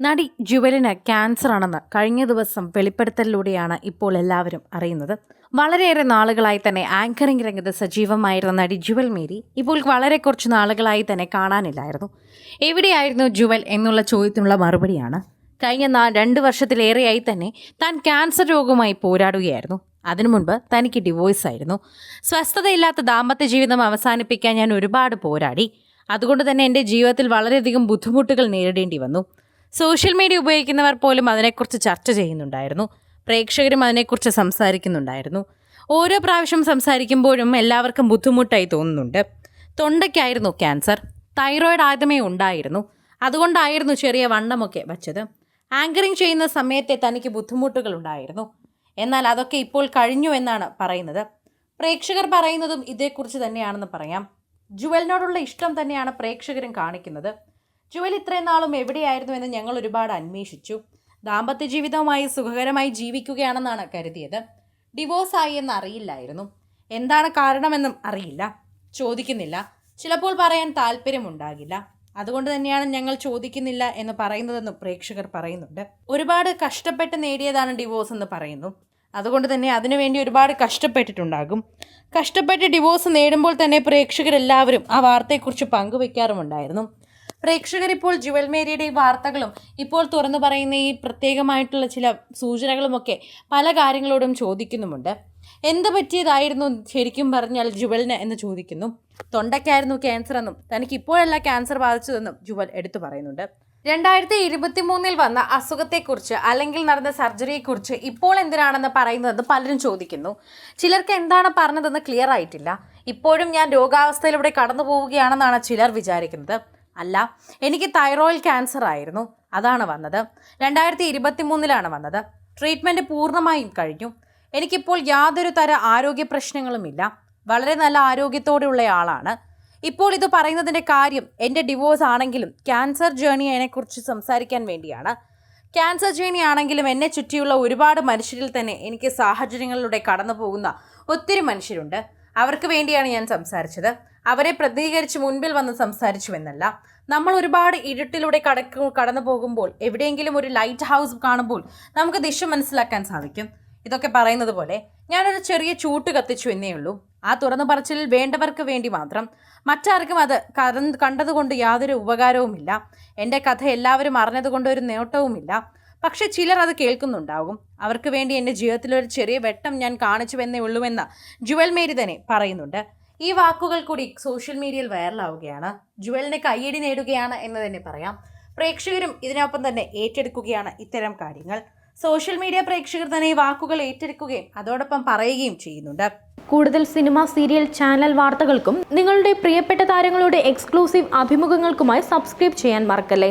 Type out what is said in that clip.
നടി ജുവലിന് ക്യാൻസർ ആണെന്ന് കഴിഞ്ഞ ദിവസം വെളിപ്പെടുത്തലിലൂടെയാണ് ഇപ്പോൾ എല്ലാവരും അറിയുന്നത്. വളരെയേറെ നാളുകളായി തന്നെ ആങ്കറിംഗ് രംഗത്ത് സജീവമായിരുന്ന നടി ജുവൽ മേരി ഇപ്പോൾ വളരെ കുറച്ച് നാളുകളായി തന്നെ കാണാനില്ലായിരുന്നു. എവിടെയായിരുന്നു ജുവൽ എന്നുള്ള ചോദ്യത്തിനുള്ള മറുപടിയാണ്. കഴിഞ്ഞ നാ രണ്ട് വർഷത്തിലേറെയായി തന്നെ താൻ ക്യാൻസർ രോഗവുമായി പോരാടുകയായിരുന്നു. അതിനു മുൻപ് തനിക്ക് ഡിവോഴ്സ് ആയിരുന്നു. സ്വസ്ഥതയില്ലാത്ത ദാമ്പത്യ ജീവിതം അവസാനിപ്പിക്കാൻ ഞാൻ ഒരുപാട് പോരാടി. അതുകൊണ്ട് തന്നെ എന്റെ ജീവിതത്തിൽ വളരെയധികം ബുദ്ധിമുട്ടുകൾ നേരിടേണ്ടി വന്നു. സോഷ്യൽ മീഡിയ ഉപയോഗിക്കുന്നവർ പോലും അതിനെക്കുറിച്ച് ചർച്ച ചെയ്യുന്നുണ്ടായിരുന്നു. പ്രേക്ഷകരും അതിനെക്കുറിച്ച് സംസാരിക്കുന്നുണ്ടായിരുന്നു. ഓരോ പ്രാവശ്യം സംസാരിക്കുമ്പോഴും എല്ലാവർക്കും ബുദ്ധിമുട്ടായി തോന്നുന്നുണ്ട്. തൊണ്ടയ്ക്കായിരുന്നു ക്യാൻസർ. തൈറോയിഡ് ആദ്യമേ ഉണ്ടായിരുന്നു. അതുകൊണ്ടായിരുന്നു ചെറിയ വണ്ണമൊക്കെ വച്ചത്. ആങ്കറിങ് ചെയ്യുന്ന സമയത്തെ തനിക്ക് ബുദ്ധിമുട്ടുകൾ ഉണ്ടായിരുന്നു. എന്നാൽ അതൊക്കെ ഇപ്പോൾ കഴിഞ്ഞു എന്നാണ് പറയുന്നത്. പ്രേക്ഷകർ പറയുന്നതും ഇതേക്കുറിച്ച് തന്നെയാണെന്ന് പറയാം. ജുവലിനോടുള്ള ഇഷ്ടം തന്നെയാണ് പ്രേക്ഷകരും കാണിക്കുന്നത്. ജുവൽ ഇത്രയും നാളും എവിടെയായിരുന്നു എന്ന് ഞങ്ങൾ ഒരുപാട് അന്വേഷിച്ചു. ദാമ്പത്യ ജീവിതവുമായി സുഖകരമായി ജീവിക്കുകയാണെന്നാണ് കരുതിയത്. ഡിവോഴ്സ് ആയി എന്ന് അറിയില്ലായിരുന്നു. എന്താണ് കാരണമെന്നും അറിയില്ല. ചോദിക്കുന്നില്ല. ചിലപ്പോൾ പറയാൻ താല്പര്യമുണ്ടാകില്ല. അതുകൊണ്ട് തന്നെയാണ് ഞങ്ങൾ ചോദിക്കുന്നില്ല എന്ന് പറയുന്നതെന്നും പ്രേക്ഷകർ പറയുന്നുണ്ട്. ഒരുപാട് കഷ്ടപ്പെട്ട് നേടിയതാണ് ഡിവോഴ്സ് എന്ന് പറയുന്നു. അതുകൊണ്ട് തന്നെ അതിനുവേണ്ടി ഒരുപാട് കഷ്ടപ്പെട്ടിട്ടുണ്ടാകും. കഷ്ടപ്പെട്ട് ഡിവോഴ്സ് നേടുമ്പോൾ തന്നെ പ്രേക്ഷകരെല്ലാവരും ആ വാർത്തയെക്കുറിച്ച് പങ്കുവെക്കാറുമുണ്ടായിരുന്നു. പ്രേക്ഷകർ ഇപ്പോൾ ജുവൽ മേരിയുടെ ഈ വാർത്തകളും ഇപ്പോൾ തുറന്നു പറയുന്ന ഈ പ്രത്യേകമായിട്ടുള്ള ചില സൂചനകളുമൊക്കെ പല കാര്യങ്ങളോടും ചോദിക്കുന്നുമുണ്ട്. എന്ത് പറ്റിയതായിരുന്നു ശരിക്കും പറഞ്ഞാൽ ജുവലിന് എന്ന് ചോദിക്കുന്നു. തൊണ്ടയ്ക്കായിരുന്നു ക്യാൻസർ എന്നും തനിക്ക് ഇപ്പോഴല്ല ക്യാൻസർ ബാധിച്ചതെന്നും ജുവൽ എടുത്തു പറയുന്നുണ്ട്. രണ്ടായിരത്തി ഇരുപത്തി മൂന്നിൽ വന്ന അസുഖത്തെക്കുറിച്ച് അല്ലെങ്കിൽ നടന്ന സർജറിയെക്കുറിച്ച് ഇപ്പോൾ എന്തിനാണെന്ന് പറയുന്നതെന്ന് പലരും ചോദിക്കുന്നു. ചിലർക്ക് എന്താണ് പറഞ്ഞതെന്ന് ക്ലിയർ ആയിട്ടില്ല. ഇപ്പോഴും ഞാൻ രോഗാവസ്ഥയിലൂടെ കടന്നു പോവുകയാണെന്നാണ് ചിലർ വിചാരിക്കുന്നത്. അല്ല എനിക്ക് തൈറോയിഡ് ക്യാൻസർ ആയിരുന്നു. അതാണ് വന്നത്. രണ്ടായിരത്തി ഇരുപത്തി മൂന്നിലാണ് വന്നത്. ട്രീറ്റ്മെന്റ് പൂർണമായും കഴിഞ്ഞു. എനിക്കിപ്പോൾ യാതൊരു തര ആരോഗ്യ പ്രശ്നങ്ങളുമില്ല വളരെ നല്ല ആരോഗ്യത്തോടെയുള്ള ആളാണ്. ഇപ്പോൾ ഇത് പറയുന്നതിന്റെ കാര്യം എന്റെ ഡിവോഴ്സ് ആണെങ്കിലും ക്യാൻസർ ജേണി സംസാരിക്കാൻ വേണ്ടിയാണ്. ക്യാൻസർ ജേണി ആണെങ്കിലും എന്നെ ചുറ്റിയുള്ള ഒരുപാട് മനുഷ്യരിൽ തന്നെ എനിക്ക് സാഹചര്യങ്ങളിലൂടെ കടന്നു പോകുന്ന ഒത്തിരി മനുഷ്യരുണ്ട്. അവർക്ക് വേണ്ടിയാണ് ഞാൻ സംസാരിച്ചത്. അവരെ പ്രതികരിച്ച് മുൻപിൽ വന്ന് സംസാരിച്ചുവെന്നല്ല. നമ്മൾ ഒരുപാട് ഇരുട്ടിലൂടെ കടക്ക് കടന്നു പോകുമ്പോൾ എവിടെയെങ്കിലും ഒരു ലൈറ്റ് ഹൗസ് കാണുമ്പോൾ നമുക്ക് ദിശ മനസ്സിലാക്കാൻ സാധിക്കും. ഇതൊക്കെ പറയുന്നത് പോലെ ഞാനൊരു ചെറിയ ചൂട്ട് കത്തിച്ചു എന്നേ ഉള്ളൂ. ആ തുറന്നു പറച്ചിലിൽ വേണ്ടവർക്ക് വേണ്ടി മാത്രം. മറ്റാർക്കും അത് കറന്ന് കണ്ടതുകൊണ്ട് യാതൊരു ഉപകാരവുമില്ല. എന്റെ കഥ എല്ലാവരും അറിഞ്ഞതുകൊണ്ട് ഒരു നേട്ടവുമില്ല. പക്ഷെ ചിലർ അത് കേൾക്കുന്നുണ്ടാകും. അവർക്ക് വേണ്ടി എന്റെ ജീവിതത്തിലൊരു ചെറിയ വെട്ടം ഞാൻ കാണിച്ചുവെന്നേ ഉള്ളൂവെന്ന് ജുവൽ മേരി തന്നെ പറയുന്നുണ്ട്. ഈ വാക്കുകൾ കൂടി സോഷ്യൽ മീഡിയയിൽ വൈറലാവുകയാണ്. ജുവലിന് കയ്യടി നേടുകയാണ് എന്ന് തന്നെ പറയാം. പ്രേക്ഷകരും ഇതിനൊപ്പം തന്നെ ഏറ്റെടുക്കുകയാണ് ഇത്തരം കാര്യങ്ങൾ. സോഷ്യൽ മീഡിയ പ്രേക്ഷകർ തന്നെ ഈ വാക്കുകൾ ഏറ്റെടുക്കുകയും അതോടൊപ്പം പറയുകയും ചെയ്യുന്നുണ്ട്. കൂടുതൽ സിനിമ സീരിയൽ ചാനൽ വാർത്തകൾക്കും നിങ്ങളുടെ പ്രിയപ്പെട്ട താരങ്ങളുടെ എക്സ്ക്ലൂസീവ് അഭിമുഖങ്ങൾക്കുമായി സബ്സ്ക്രൈബ് ചെയ്യാൻ മറക്കല്ലേ?